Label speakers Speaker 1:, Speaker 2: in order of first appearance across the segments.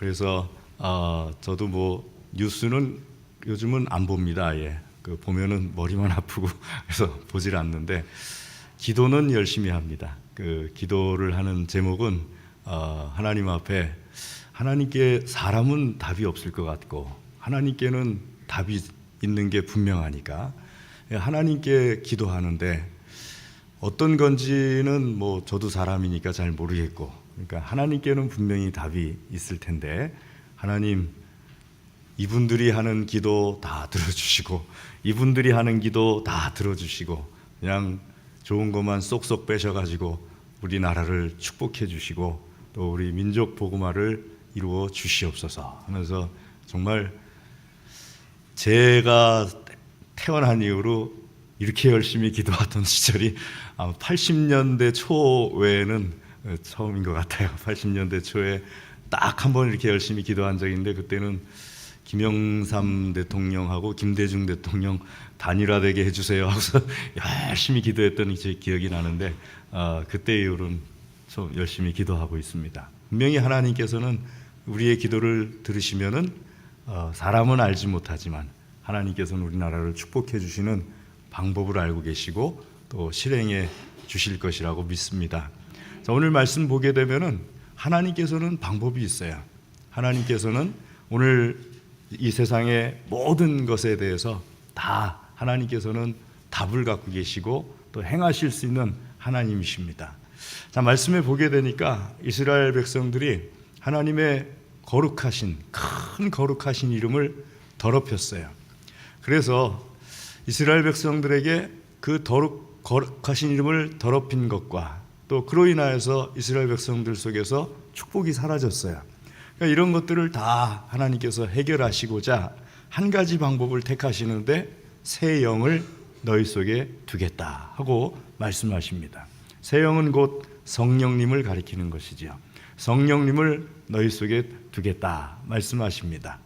Speaker 1: 그래서 아, 저도 뭐 뉴스는 요즘은 안 봅니다. 아예 그 보면은 머리만 아프고 그래서 보질 않는데 기도는 열심히 합니다. 그 기도를 하는 제목은 어, 하나님 앞에 하나님께 사람은 답이 없을 것 같고 하나님께는 답이 있는 게 분명하니까 예, 하나님께 기도하는데 어떤 건지는 뭐 저도 사람이니까 잘 모르겠고 그러니까 하나님께는 분명히 답이 있을 텐데 하나님 이분들이 하는 기도 다 들어주시고 이분들이 하는 기도 다 들어주시고 그냥 좋은 것만 쏙쏙 빼셔가지고 우리나라를 축복해 주시고 또 우리 민족 복음화를 이루어 주시옵소서 하면서 정말 제가 태어난 이후로 이렇게 열심히 기도하던 시절이 아마 80년대 초에는 처음인 것 같아요. 80년대 초에 딱 한 번 이렇게 열심히 기도한 있는데 그때는 김영삼 대통령하고 김대중 대통령 단일화되게 해주세요 하고서 열심히 기도했던 제 기억이 나는데 어, 그때 이후로는 좀 열심히 기도하고 있습니다. 분명히 하나님께서는 우리의 기도를 들으시면은 어, 사람은 알지 못하지만 하나님께서는 우리나라를 축복해 주시는 방법을 알고 계시고 또 실행해 주실 것이라고 믿습니다. 자, 오늘 말씀 보게 되면은 하나님께서는 방법이 있어요. 하나님께서는 오늘 이 세상의 모든 것에 대해서 다 하나님께서는 답을 갖고 계시고 또 행하실 수 있는 하나님이십니다. 자, 말씀에 보게 되니까 이스라엘 백성들이 하나님의 거룩하신 큰 거룩하신 이름을 더럽혔어요. 그래서 이스라엘 백성들에게 그 더룩 거룩하신 이름을 더럽힌 것과 또 그로 인하여서 이스라엘 백성들 속에서 축복이 사라졌어요. 그러니까 이런 것들을 다 하나님께서 해결하시고자 한 가지 방법을 택하시는데 새 영을 너희 속에 두겠다 하고 말씀하십니다. 새 영은 곧 성령님을 가리키는 것이지요. 성령님을 너희 속에 두겠다 말씀하십니다.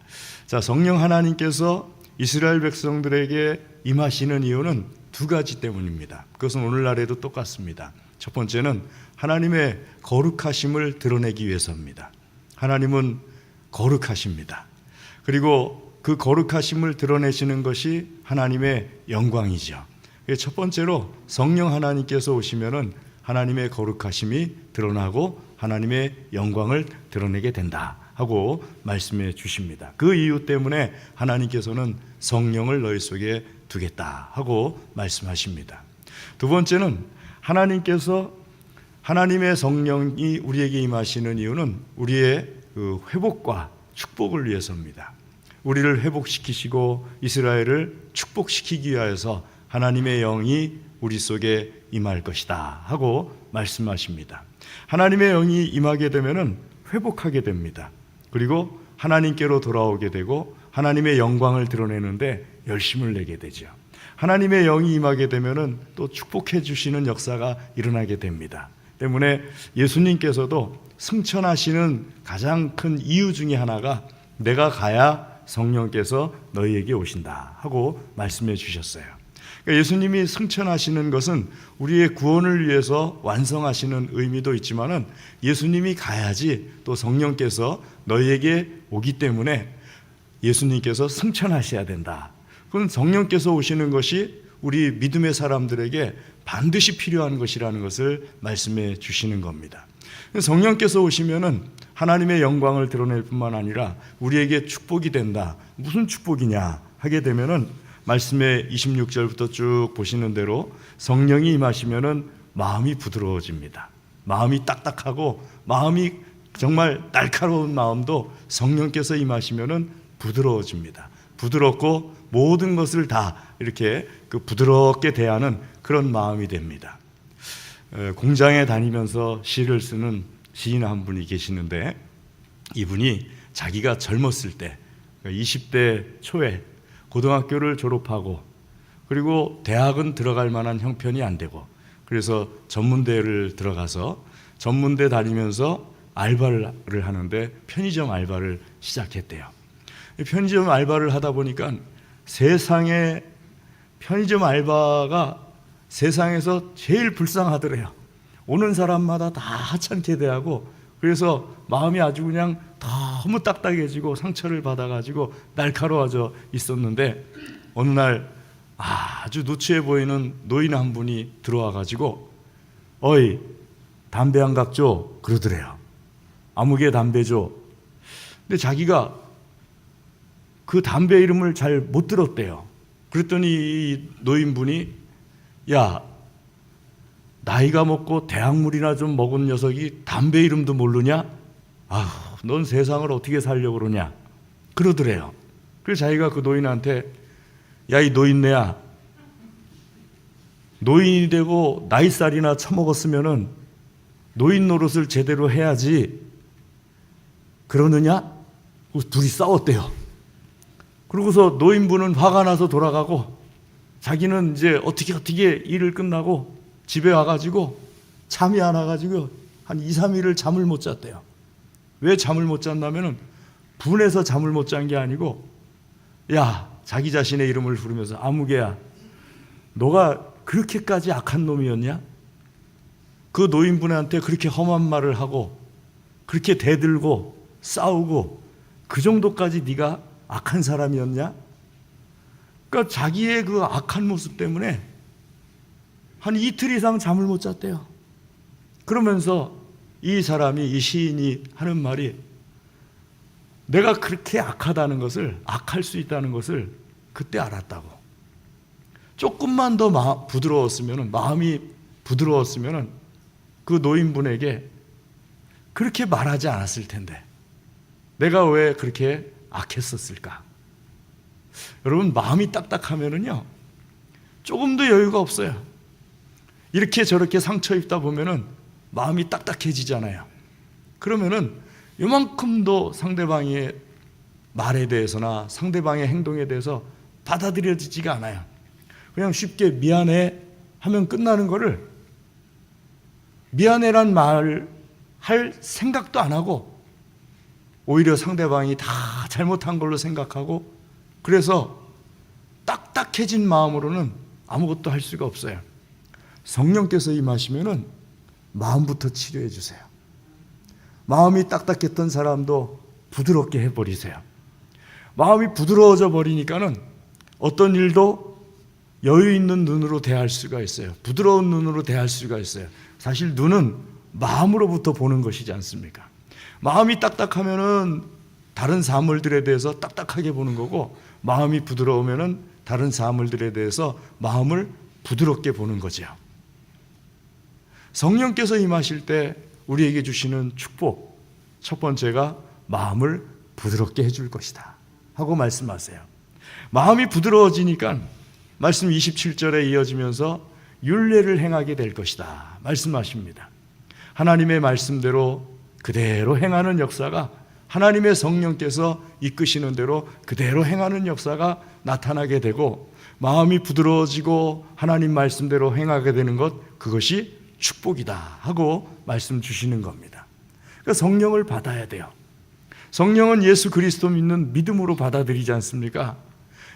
Speaker 1: 자, 성령 하나님께서 이스라엘 백성들에게 임하시는 이유는 두 가지 때문입니다. 그것은 오늘날에도 똑같습니다. 첫 번째는 하나님의 거룩하심을 드러내기 위해서입니다. 하나님은 거룩하십니다. 그리고 그 거룩하심을 드러내시는 것이 하나님의 영광이죠. 첫 번째로 성령 하나님께서 오시면은 하나님의 거룩하심이 드러나고 하나님의 영광을 드러내게 된다 하고 말씀해 주십니다. 그 이유 때문에 하나님께서는 성령을 너희 속에 두겠다 하고 말씀하십니다. 두 번째는 하나님께서 하나님의 성령이 우리에게 임하시는 이유는 우리의 그 회복과 축복을 위해서입니다. 우리를 회복시키시고 이스라엘을 축복시키기 위하여서 하나님의 영이 우리 속에 임할 것이다 하고 말씀하십니다. 하나님의 영이 임하게 되면은 회복하게 됩니다. 그리고 하나님께로 돌아오게 되고 하나님의 영광을 드러내는데 열심을 내게 되죠. 하나님의 영이 임하게 되면은 또 축복해 주시는 역사가 일어나게 됩니다. 때문에 예수님께서도 승천하시는 가장 큰 이유 중에 하나가 내가 가야 성령께서 너희에게 오신다 하고 말씀해 주셨어요. 그러니까 예수님이 승천하시는 것은 우리의 구원을 위해서 완성하시는 의미도 있지만은 예수님이 가야지 또 성령께서 너희에게 오기 때문에 예수님께서 승천하셔야 된다. 그건 성령께서 오시는 것이 우리 믿음의 사람들에게 반드시 필요한 것이라는 것을 말씀해 주시는 겁니다. 성령께서 오시면은 하나님의 영광을 드러낼 뿐만 아니라 우리에게 축복이 된다. 무슨 축복이냐 하게 되면은 말씀의 26절부터 쭉 보시는 대로 성령이 임하시면은 마음이 부드러워집니다. 마음이 딱딱하고 마음이 정말 날카로운 마음도 성령께서 임하시면은 부드러워집니다. 부드럽고 모든 것을 다 이렇게 그 부드럽게 대하는 그런 마음이 됩니다. 공장에 다니면서 시를 쓰는 시인 한 분이 계시는데 이분이 자기가 젊었을 때 20대 초에 고등학교를 졸업하고 그리고 대학은 들어갈 만한 형편이 안 되고 그래서 전문대를 들어가서 전문대 다니면서 알바를 하는데 편의점 알바를 시작했대요. 편의점 알바를 하다 보니까 세상에 편의점 알바가 세상에서 제일 불쌍하더래요. 오는 사람마다 다 하찮게 대하고 그래서 마음이 아주 그냥 다 너무 딱딱해지고 상처를 받아가지고 날카로워져 있었는데 어느 날 아주 누추해 보이는 노인 한 분이 들어와가지고 어이 담배 한각줘 그러더래요. 아무개 담배 줘. 근데 자기가 그 담배 이름을 잘 못 들었대요. 그랬더니 이 노인분이 야 나이가 먹고 대학물이나 좀 먹은 녀석이 담배 이름도 모르냐? 아휴, 넌 세상을 어떻게 살려고 그러냐? 그러더래요. 그래서 자기가 그 노인한테 야 이 노인네야 노인이 되고 나이살이나 처먹었으면은 노인 노릇을 제대로 해야지 그러느냐? 둘이 싸웠대요. 그러고서 노인분은 화가 나서 돌아가고 자기는 이제 어떻게 어떻게 일을 끝나고 집에 와가지고 잠이 안 와가지고 한 2, 3일을 잠을 못 잤대요. 왜 잠을 못 잤냐면은 분해서 잠을 못 잔 게 아니고 야 자기 자신의 이름을 부르면서 아무개야 너가 그렇게까지 악한 놈이었냐? 그 노인분한테 그렇게 험한 말을 하고 그렇게 대들고 싸우고 그 정도까지 네가 악한 사람이었냐? 그러니까 자기의 그 악한 모습 때문에 한 이틀 이상 잠을 못 잤대요. 그러면서 이 사람이 이 시인이 하는 말이 내가 그렇게 악하다는 것을 악할 수 있다는 것을 그때 알았다고. 조금만 더 마, 부드러웠으면 마음이 부드러웠으면 그 노인분에게 그렇게 말하지 않았을 텐데 내가 왜 그렇게 악했었을까? 여러분 마음이 딱딱하면은요 조금도 여유가 없어요. 이렇게 저렇게 상처 입다 보면은 마음이 딱딱해지잖아요. 그러면은 요만큼도 상대방의 말에 대해서나 상대방의 행동에 대해서 받아들여지지가 않아요. 그냥 쉽게 미안해 하면 끝나는 거를 미안해란 말 할 생각도 안 하고 오히려 상대방이 다 잘못한 걸로 생각하고 그래서 딱딱해진 마음으로는 아무것도 할 수가 없어요. 성령께서 임하시면은 마음부터 치료해 주세요. 마음이 딱딱했던 사람도 부드럽게 해 버리세요. 마음이 부드러워져 버리니까는 어떤 일도 여유 있는 눈으로 대할 수가 있어요. 부드러운 눈으로 대할 수가 있어요. 사실 눈은 마음으로부터 보는 것이지 않습니까? 마음이 딱딱하면은 다른 사물들에 대해서 딱딱하게 보는 거고 마음이 부드러우면은 다른 사물들에 대해서 마음을 부드럽게 보는 거죠. 성령께서 임하실 때 우리에게 주시는 축복 첫 번째가 마음을 부드럽게 해줄 것이다 하고 말씀하세요. 마음이 부드러워지니까 말씀 27절에 이어지면서 윤례를 행하게 될 것이다 말씀하십니다. 하나님의 말씀대로 그대로 행하는 역사가 하나님의 성령께서 이끄시는 대로 그대로 행하는 역사가 나타나게 되고 마음이 부드러워지고 하나님 말씀대로 행하게 되는 것 그것이 축복이다 하고 말씀 주시는 겁니다. 그러니까 성령을 받아야 돼요. 성령은 예수 그리스도 믿는 믿음으로 받아들이지 않습니까?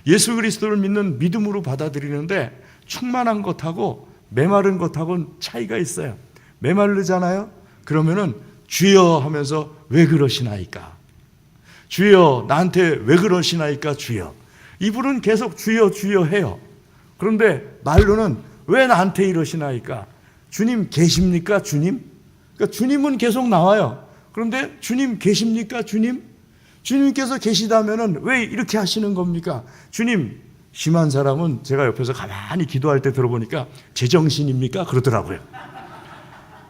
Speaker 1: 예수 그리스도를 믿는 믿음으로 받아들이는데 충만한 것하고 메마른 것하고는 차이가 있어요. 메마르잖아요. 그러면은 주여 하면서 왜 그러시나이까? 주여 나한테 왜 그러시나이까 주여. 이분은 계속 주여 주여 해요. 그런데 말로는 왜 나한테 이러시나이까? 주님 계십니까 주님? 그러니까 주님은 계속 나와요. 그런데 주님 계십니까 주님? 주님께서 계시다면은 왜 이렇게 하시는 겁니까? 주님 심한 사람은 제가 옆에서 가만히 기도할 때 들어보니까 제정신입니까? 그러더라고요.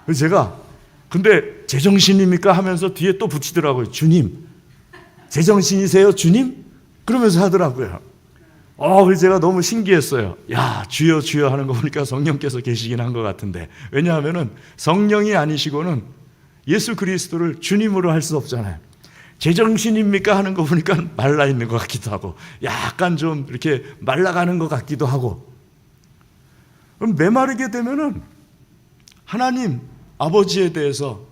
Speaker 1: 그래서 제가 근데 제정신입니까 하면서 뒤에 또 붙이더라고요. 주님, 제정신이세요, 주님? 그러면서 하더라고요. 어, 그래서 제가 너무 신기했어요. 야, 주여, 주여 하는 거 보니까 성령께서 계시긴 한 것 같은데. 왜냐하면은 성령이 아니시고는 예수 그리스도를 주님으로 할 수 없잖아요. 제정신입니까 하는 거 보니까 말라 있는 것 같기도 하고, 약간 좀 이렇게 말라가는 것 같기도 하고. 그럼 메마르게 되면은 하나님, 아버지에 대해서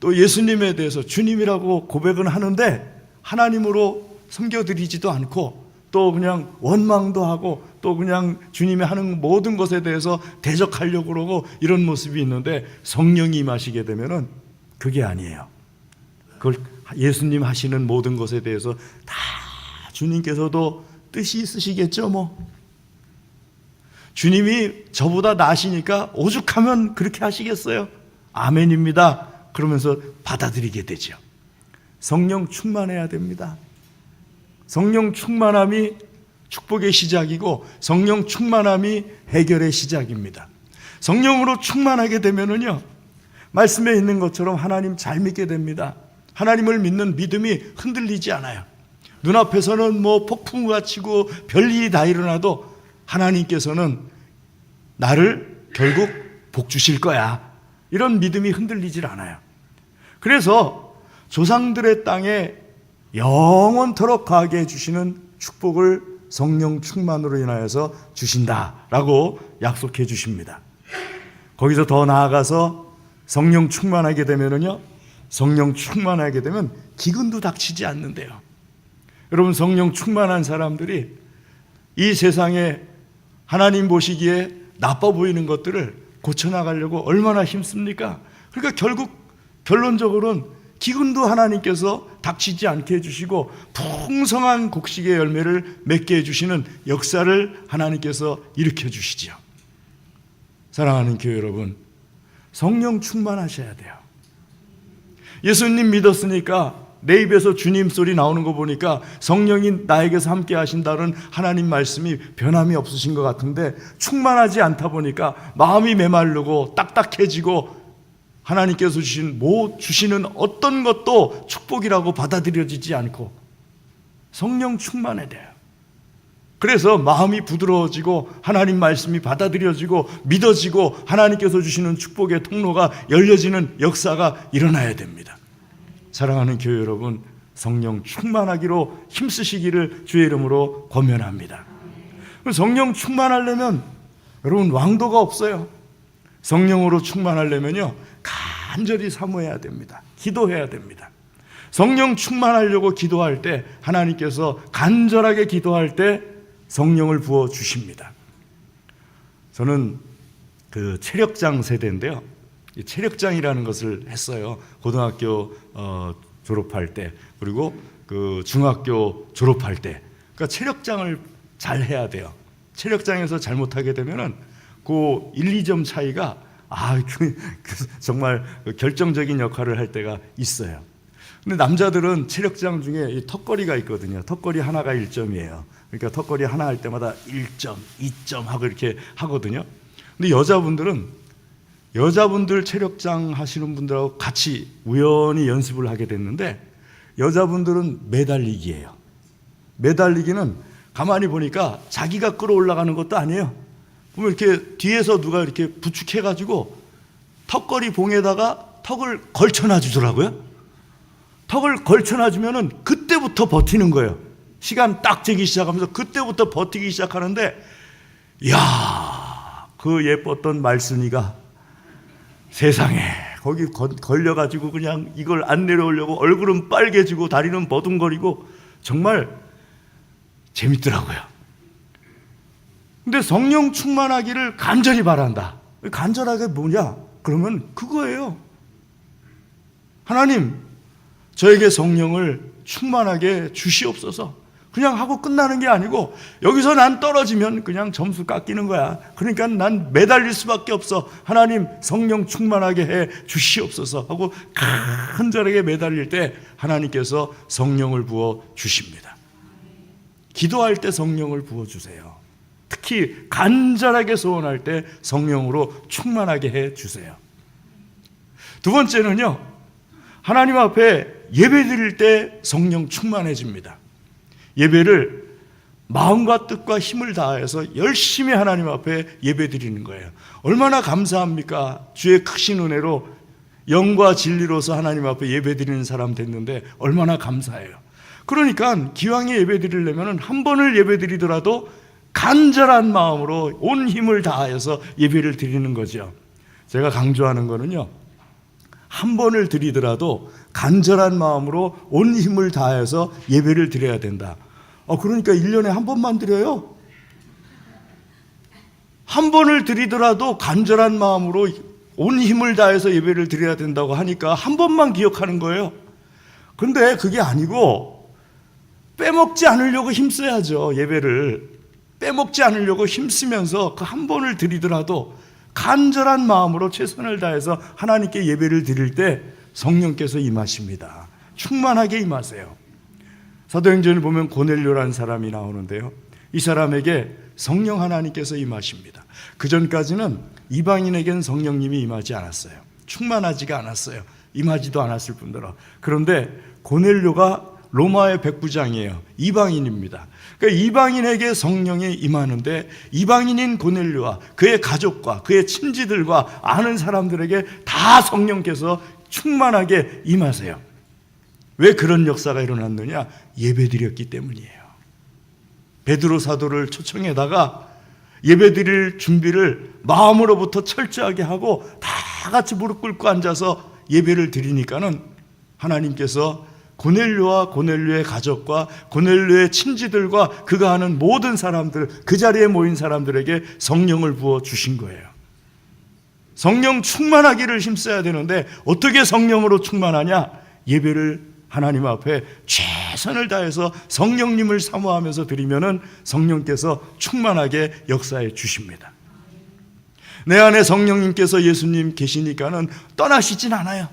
Speaker 1: 또 예수님에 대해서 주님이라고 고백은 하는데 하나님으로 섬겨드리지도 않고 또 그냥 원망도 하고 또 그냥 주님이 하는 모든 것에 대해서 대적하려고 그러고 이런 모습이 있는데 성령이 임하시게 되면은 그게 아니에요. 그걸 예수님 하시는 모든 것에 대해서 다 주님께서도 뜻이 있으시겠죠, 뭐. 주님이 저보다 나시니까 오죽하면 그렇게 하시겠어요? 아멘입니다. 그러면서 받아들이게 되죠. 성령 충만해야 됩니다. 성령 충만함이 축복의 시작이고 성령 충만함이 해결의 시작입니다. 성령으로 충만하게 되면은요. 말씀에 있는 것처럼 하나님 잘 믿게 됩니다. 하나님을 믿는 믿음이 흔들리지 않아요. 눈앞에서는 뭐 폭풍우가 치고 별일이 다 일어나도 하나님께서는 나를 결국 복 주실 거야. 이런 믿음이 흔들리질 않아요. 그래서 조상들의 땅에 영원토록 가게 해주시는 축복을 성령 충만으로 인하여서 주신다라고 약속해 주십니다. 거기서 더 나아가서 성령 충만하게 되면은요, 성령 충만하게 되면 기근도 닥치지 않는데요. 여러분 성령 충만한 사람들이 이 세상에 하나님 보시기에 나빠 보이는 것들을 고쳐나가려고 얼마나 힘씁니까? 그러니까 결국 결론적으로는 기근도 하나님께서 닥치지 않게 해주시고 풍성한 곡식의 열매를 맺게 해주시는 역사를 하나님께서 일으켜 주시죠. 사랑하는 교회 여러분, 성령 충만하셔야 돼요. 예수님 믿었으니까 내 입에서 주님 소리 나오는 거 보니까 성령이 나에게서 함께 하신다는 하나님 말씀이 변함이 없으신 것 같은데 충만하지 않다 보니까 마음이 메마르고 딱딱해지고 하나님께서 주신 뭐 주시는 어떤 것도 축복이라고 받아들여지지 않고 성령 충만해야 돼요. 그래서 마음이 부드러워지고 하나님 말씀이 받아들여지고 믿어지고 하나님께서 주시는 축복의 통로가 열려지는 역사가 일어나야 됩니다. 사랑하는 교회 여러분, 성령 충만하기로 힘쓰시기를 주의 이름으로 권면합니다. 성령 충만하려면 여러분 왕도가 없어요. 성령으로 충만하려면요 간절히 사모해야 됩니다. 기도해야 됩니다. 성령 충만하려고 기도할 때 하나님께서 간절하게 기도할 때 성령을 부어 주십니다. 저는 그 체력장 세대인데요. 이 체력장이라는 것을 했어요. 고등학교 어, 졸업할 때 그리고 그 중학교 졸업할 때. 그러니까 체력장을 잘 해야 돼요. 체력장에서 잘못하게 되면은 그 1, 2점 차이가 아, 그, 그 정말 결정적인 역할을 할 때가 있어요. 근데 남자들은 체력장 중에 이 턱걸이가 있거든요. 턱걸이 하나가 1점이에요. 그러니까 턱걸이 하나 할 때마다 1점, 2점 하고 이렇게 하거든요. 근데 여자분들은 여자분들 체력장 하시는 분들하고 같이 우연히 연습을 하게 됐는데 여자분들은 매달리기예요. 매달리기는 가만히 보니까 자기가 끌어올라가는 것도 아니에요. 보면 이렇게 뒤에서 누가 이렇게 부축해 가지고 턱걸이 봉에다가 턱을 걸쳐놔 주더라고요. 턱을 걸쳐놔 주면은 그때부터 버티는 거예요. 시간 딱 재기 시작하면서 그때부터 버티기 시작하는데, 야, 그 예뻤던 말순이가 세상에 거기 걸려가지고 그냥 이걸 안 내려오려고 얼굴은 빨개지고 다리는 버둥거리고 정말 재밌더라고요. 근데 성령 충만하기를 간절히 바란다. 간절하게 뭐냐? 그러면 그거예요. 하나님, 저에게 성령을 충만하게 주시옵소서. 그냥 하고 끝나는 게 아니고 여기서 난 떨어지면 그냥 점수 깎이는 거야. 그러니까 난 매달릴 수밖에 없어. 하나님 성령 충만하게 해 주시옵소서 하고 간절하게 매달릴 때 하나님께서 성령을 부어 주십니다. 기도할 때 성령을 부어 주세요. 특히 간절하게 소원할 때 성령으로 충만하게 해 주세요. 두 번째는요. 하나님 앞에 예배 드릴 때 성령 충만해집니다. 예배를 마음과 뜻과 힘을 다해서 열심히 하나님 앞에 예배 드리는 거예요. 얼마나 감사합니까? 주의 크신 은혜로 영과 진리로서 하나님 앞에 예배 드리는 사람 됐는데 얼마나 감사해요. 그러니까 기왕에 예배 드리려면 한 번을 예배 드리더라도 간절한 마음으로 온 힘을 다해서 예배를 드리는 거죠. 제가 강조하는 거는요. 한 번을 드리더라도 간절한 마음으로 온 힘을 다해서 예배를 드려야 된다. 어, 그러니까 1년에 한 번만 드려요. 한 번을 드리더라도 간절한 마음으로 온 힘을 다해서 예배를 드려야 된다고 하니까 한 번만 기억하는 거예요. 근데 그게 아니고 빼먹지 않으려고 힘써야죠. 예배를 빼먹지 않으려고 힘쓰면서 그 한 번을 드리더라도 간절한 마음으로 최선을 다해서 하나님께 예배를 드릴 때 성령께서 임하십니다. 충만하게 임하세요. 사도행전을 보면 고넬료라는 사람이 나오는데요. 이 사람에게 성령 하나님께서 임하십니다. 그 전까지는 이방인에겐 성령님이 임하지 않았어요. 충만하지가 않았어요. 임하지도 않았을 뿐더러. 그런데 고넬료가 로마의 백부장이에요. 이방인입니다. 그러니까 이방인에게 성령이 임하는데 이방인인 고넬료와 그의 가족과 그의 친지들과 아는 사람들에게 다 성령께서 충만하게 임하세요. 왜 그런 역사가 일어났느냐? 예배드렸기 때문이에요. 베드로 사도를 초청해다가 예배드릴 준비를 마음으로부터 철저하게 하고 다 같이 무릎 꿇고 앉아서 예배를 드리니까는 하나님께서 고넬료와 고넬료의 가족과 고넬료의 친지들과 그가 아는 모든 사람들 그 자리에 모인 사람들에게 성령을 부어 주신 거예요. 성령 충만하기를 힘써야 되는데 어떻게 성령으로 충만하냐? 예배를 하나님 앞에 최선을 다해서 성령님을 사모하면서 드리면은 성령께서 충만하게 역사해 주십니다. 내 안에 성령님께서 예수님 계시니까는 떠나시진 않아요.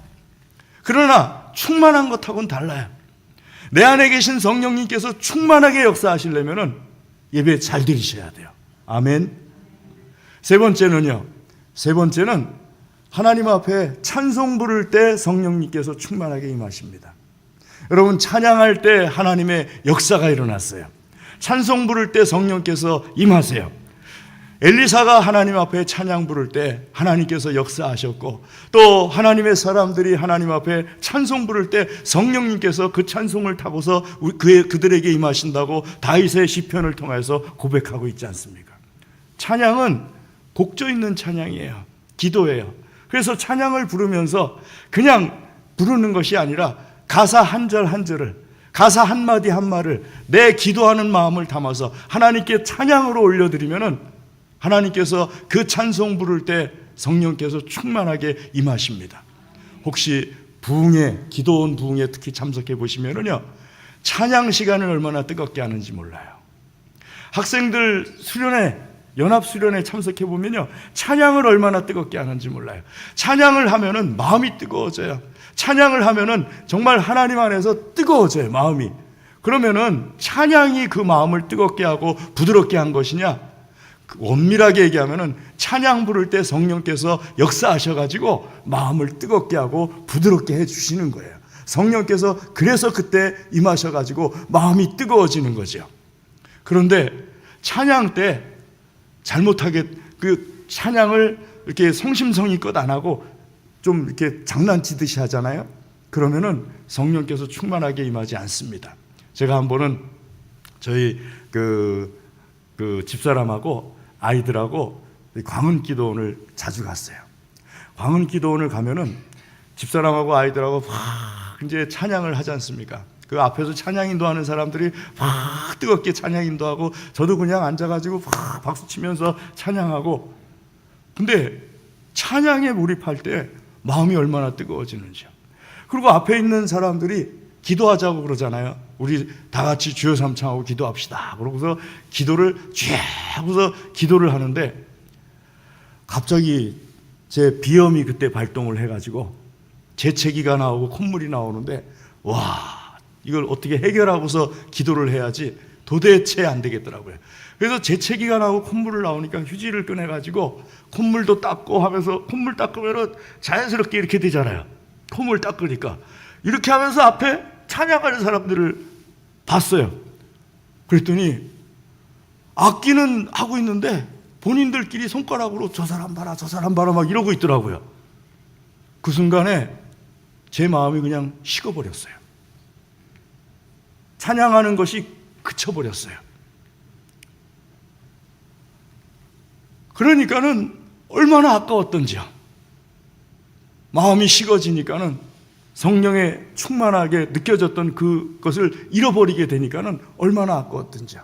Speaker 1: 그러나 충만한 것하고는 달라요. 내 안에 계신 성령님께서 충만하게 역사하시려면은 예배 잘 드리셔야 돼요. 아멘. 세 번째는요. 세 번째는 하나님 앞에 찬송 부를 때 성령님께서 충만하게 임하십니다. 여러분 찬양할 때 하나님의 역사가 일어났어요. 찬송 부를 때 성령께서 임하세요. 엘리사가 하나님 앞에 찬양 부를 때 하나님께서 역사하셨고 또 하나님의 사람들이 하나님 앞에 찬송 부를 때 성령님께서 그 찬송을 타고서 그 그들에게 임하신다고 다윗의 시편을 통해서 고백하고 있지 않습니까? 찬양은 곡조 있는 찬양이에요. 기도예요. 그래서 찬양을 부르면서 그냥 부르는 것이 아니라 가사 한 절 한 절을 가사 한 마디 한 말을 내 기도하는 마음을 담아서 하나님께 찬양으로 올려드리면은 하나님께서 그 찬송 부를 때 성령께서 충만하게 임하십니다. 혹시 부흥회, 기도원 부흥회 특히 참석해 보시면은요, 찬양 시간을 얼마나 뜨겁게 하는지 몰라요. 학생들 수련회, 연합 수련회 참석해 보면요, 찬양을 얼마나 뜨겁게 하는지 몰라요. 찬양을 하면은 마음이 뜨거워져요. 찬양을 하면은 정말 하나님 안에서 뜨거워져요, 마음이. 그러면은 찬양이 그 마음을 뜨겁게 하고 부드럽게 한 것이냐? 엄밀하게 얘기하면은 찬양 부를 때 성령께서 역사하셔가지고 마음을 뜨겁게 하고 부드럽게 해주시는 거예요. 성령께서 그래서 그때 임하셔가지고 마음이 뜨거워지는 거죠. 그런데 찬양 때 잘못하게 그 찬양을 이렇게 성심성의껏 안 하고 좀 이렇게 장난치듯이 하잖아요. 그러면은 성령께서 충만하게 임하지 않습니다. 제가 한 번은 저희 그, 그 집사람하고 아이들하고 광운 기도원을 자주 갔어요. 광운 기도원을 가면은 집사람하고 아이들하고 막 이제 찬양을 하지 않습니까? 그 앞에서 찬양 인도 하는 사람들이 막 뜨겁게 찬양 인도 하고 저도 그냥 앉아가지고 막 박수 치면서 찬양하고 근데 찬양에 몰입할 때 마음이 얼마나 뜨거워지는지요. 그리고 앞에 있는 사람들이 기도하자고 그러잖아요. 우리 다 같이 주여 삼창하고 기도합시다. 그러고서 기도를 쥐 하고서 기도를 하는데 갑자기 제 비염이 그때 발동을 해가지고 재채기가 나오고 콧물이 나오는데 와 이걸 어떻게 해결하고서 기도를 해야지 도대체 안 되겠더라고요. 그래서 재채기가 나오고 콧물을 나오니까 휴지를 꺼내가지고 콧물도 닦고 하면서 콧물 닦으면 자연스럽게 이렇게 되잖아요. 콧물 닦으니까 이렇게 하면서 앞에 찬양하는 사람들을 봤어요. 그랬더니 악기는 하고 있는데 본인들끼리 손가락으로 저 사람 봐라, 저 사람 봐라 막 이러고 있더라고요. 그 순간에 제 마음이 그냥 식어버렸어요. 찬양하는 것이 그쳐버렸어요. 그러니까는 얼마나 아까웠던지요. 마음이 식어지니까는 성령에 충만하게 느껴졌던 그것을 잃어버리게 되니까는 얼마나 아까웠던지요.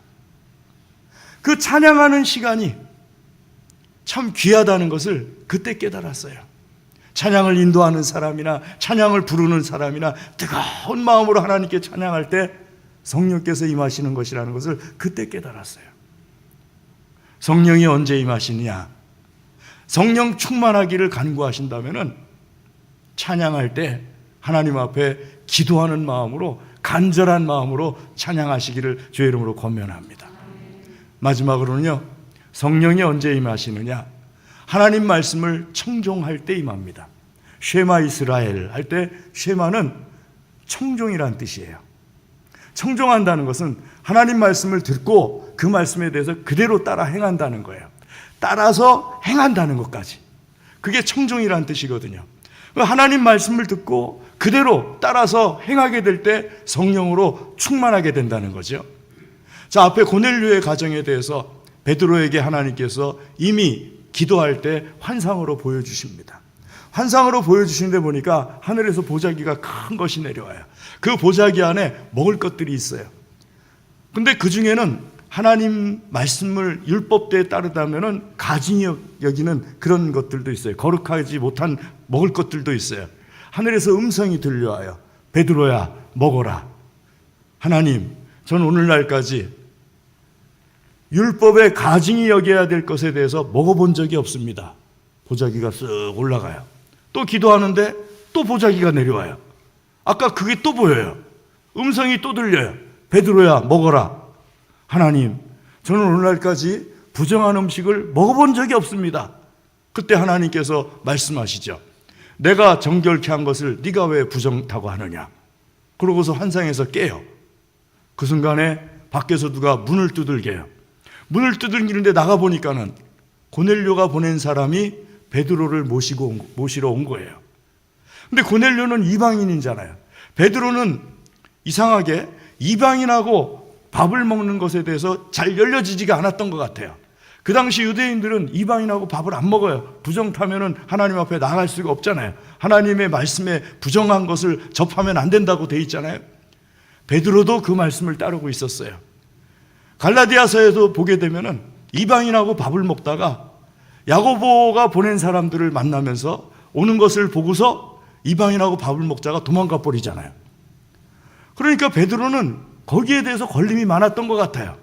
Speaker 1: 그 찬양하는 시간이 참 귀하다는 것을 그때 깨달았어요. 찬양을 인도하는 사람이나 찬양을 부르는 사람이나 뜨거운 마음으로 하나님께 찬양할 때 성령께서 임하시는 것이라는 것을 그때 깨달았어요. 성령이 언제 임하시느냐? 성령 충만하기를 간구하신다면은 찬양할 때 하나님 앞에 기도하는 마음으로 간절한 마음으로 찬양하시기를 주의 이름으로 권면합니다. 마지막으로는요. 성령이 언제 임하시느냐? 하나님 말씀을 청종할 때 임합니다. 쉐마 이스라엘 할 때 쉐마는 청종이란 뜻이에요. 청종한다는 것은 하나님 말씀을 듣고 그 말씀에 대해서 그대로 따라 행한다는 거예요. 따라서 행한다는 것까지. 그게 청종이란 뜻이거든요. 하나님 말씀을 듣고 그대로 따라서 행하게 될 때 성령으로 충만하게 된다는 거죠. 자, 앞에 고넬료의 가정에 대해서 베드로에게 하나님께서 이미 기도할 때 환상으로 보여주십니다. 환상으로 보여주시는데 보니까 하늘에서 보자기가 큰 것이 내려와요. 그 보자기 안에 먹을 것들이 있어요. 근데 그 중에는 하나님 말씀을 율법대에 따르다면은 가증이 여기는 그런 것들도 있어요. 거룩하지 못한 먹을 것들도 있어요. 하늘에서 음성이 들려와요. 베드로야, 먹어라. 하나님, 전 오늘날까지 율법의 가증이 여겨야 될 것에 대해서 먹어본 적이 없습니다. 보자기가 쓱 올라가요. 또 기도하는데 또 보자기가 내려와요. 아까 그게 또 보여요. 음성이 또 들려요. 베드로야, 먹어라. 하나님, 저는 오늘날까지 부정한 음식을 먹어본 적이 없습니다. 그때 하나님께서 말씀하시죠. 내가 정결케 한 것을 네가 왜 부정타고 하느냐? 그러고서 환상에서 깨요. 그 순간에 밖에서 누가 문을 두들겨요. 문을 두들기는데 나가 보니까는 고넬료가 보낸 사람이 베드로를 모시고 온, 모시러 온 거예요. 근데 고넬료는 이방인이잖아요. 베드로는 이상하게 이방인하고 밥을 먹는 것에 대해서 잘 열려지지가 않았던 것 같아요. 그 당시 유대인들은 이방인하고 밥을 안 먹어요. 부정 타면은 하나님 앞에 나갈 수가 없잖아요. 하나님의 말씀에 부정한 것을 접하면 안 된다고 돼 있잖아요. 베드로도 그 말씀을 따르고 있었어요. 갈라디아서에도 보게 되면은 이방인하고 밥을 먹다가 야고보가 보낸 사람들을 만나면서 오는 것을 보고서 이방인하고 밥을 먹자가 도망가 버리잖아요. 그러니까 베드로는 거기에 대해서 걸림이 많았던 것 같아요.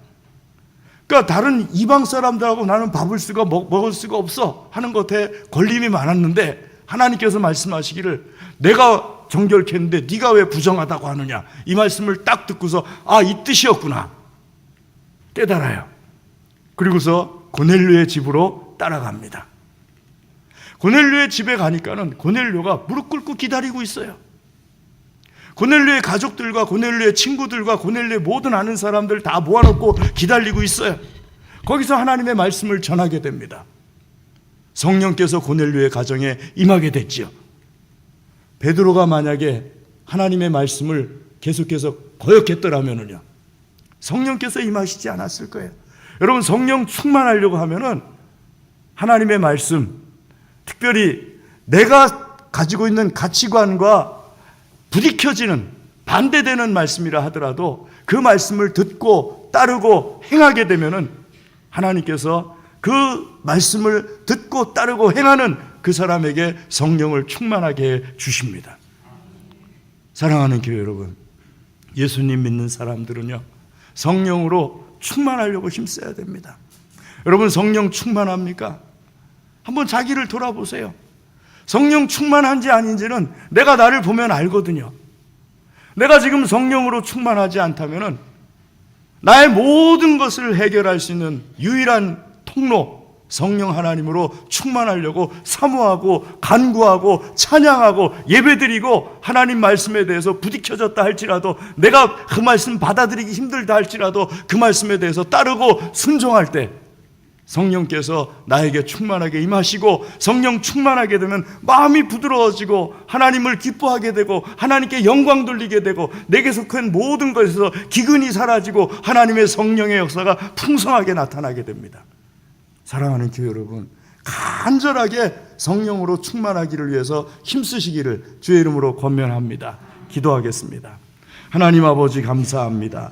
Speaker 1: 그러니까 다른 이방 사람들하고 나는 밥을 쓰고 먹을 수가 없어 하는 것에 걸림이 많았는데 하나님께서 말씀하시기를 내가 정결케 했는데 네가 왜 부정하다고 하느냐 이 말씀을 딱 듣고서 아 이 뜻이었구나 깨달아요. 그리고서 고넬료의 집으로 따라갑니다. 고넬료의 집에 가니까는 고넬료가 무릎 꿇고 기다리고 있어요. 고넬료의 가족들과 고넬료의 친구들과 고넬료의 모든 아는 사람들 다 모아놓고 기다리고 있어요. 거기서 하나님의 말씀을 전하게 됩니다. 성령께서 고넬료의 가정에 임하게 됐지요. 베드로가 만약에 하나님의 말씀을 계속해서 거역했더라면요. 성령께서 임하시지 않았을 거예요. 여러분 성령 충만하려고 하면은 하나님의 말씀, 특별히 내가 가지고 있는 가치관과 부딪혀지는 반대되는 말씀이라 하더라도 그 말씀을 듣고 따르고 행하게 되면은 하나님께서 그 말씀을 듣고 따르고 행하는 그 사람에게 성령을 충만하게 해 주십니다. 사랑하는 교회 여러분, 예수님 믿는 사람들은요, 성령으로 충만하려고 힘써야 됩니다. 여러분, 성령 충만합니까? 한번 자기를 돌아보세요. 성령 충만한지 아닌지는 내가 나를 보면 알거든요. 내가 지금 성령으로 충만하지 않다면 나의 모든 것을 해결할 수 있는 유일한 통로, 성령 하나님으로 충만하려고 사모하고 간구하고 찬양하고 예배드리고 하나님 말씀에 대해서 부딪혀졌다 할지라도 내가 그 말씀 받아들이기 힘들다 할지라도 그 말씀에 대해서 따르고 순종할 때 성령께서 나에게 충만하게 임하시고 성령 충만하게 되면 마음이 부드러워지고 하나님을 기뻐하게 되고 하나님께 영광 돌리게 되고 내게 속한 모든 것에서 기근이 사라지고 하나님의 성령의 역사가 풍성하게 나타나게 됩니다. 사랑하는 교회 여러분, 간절하게 성령으로 충만하기를 위해서 힘쓰시기를 주의 이름으로 권면합니다. 기도하겠습니다. 하나님 아버지 감사합니다.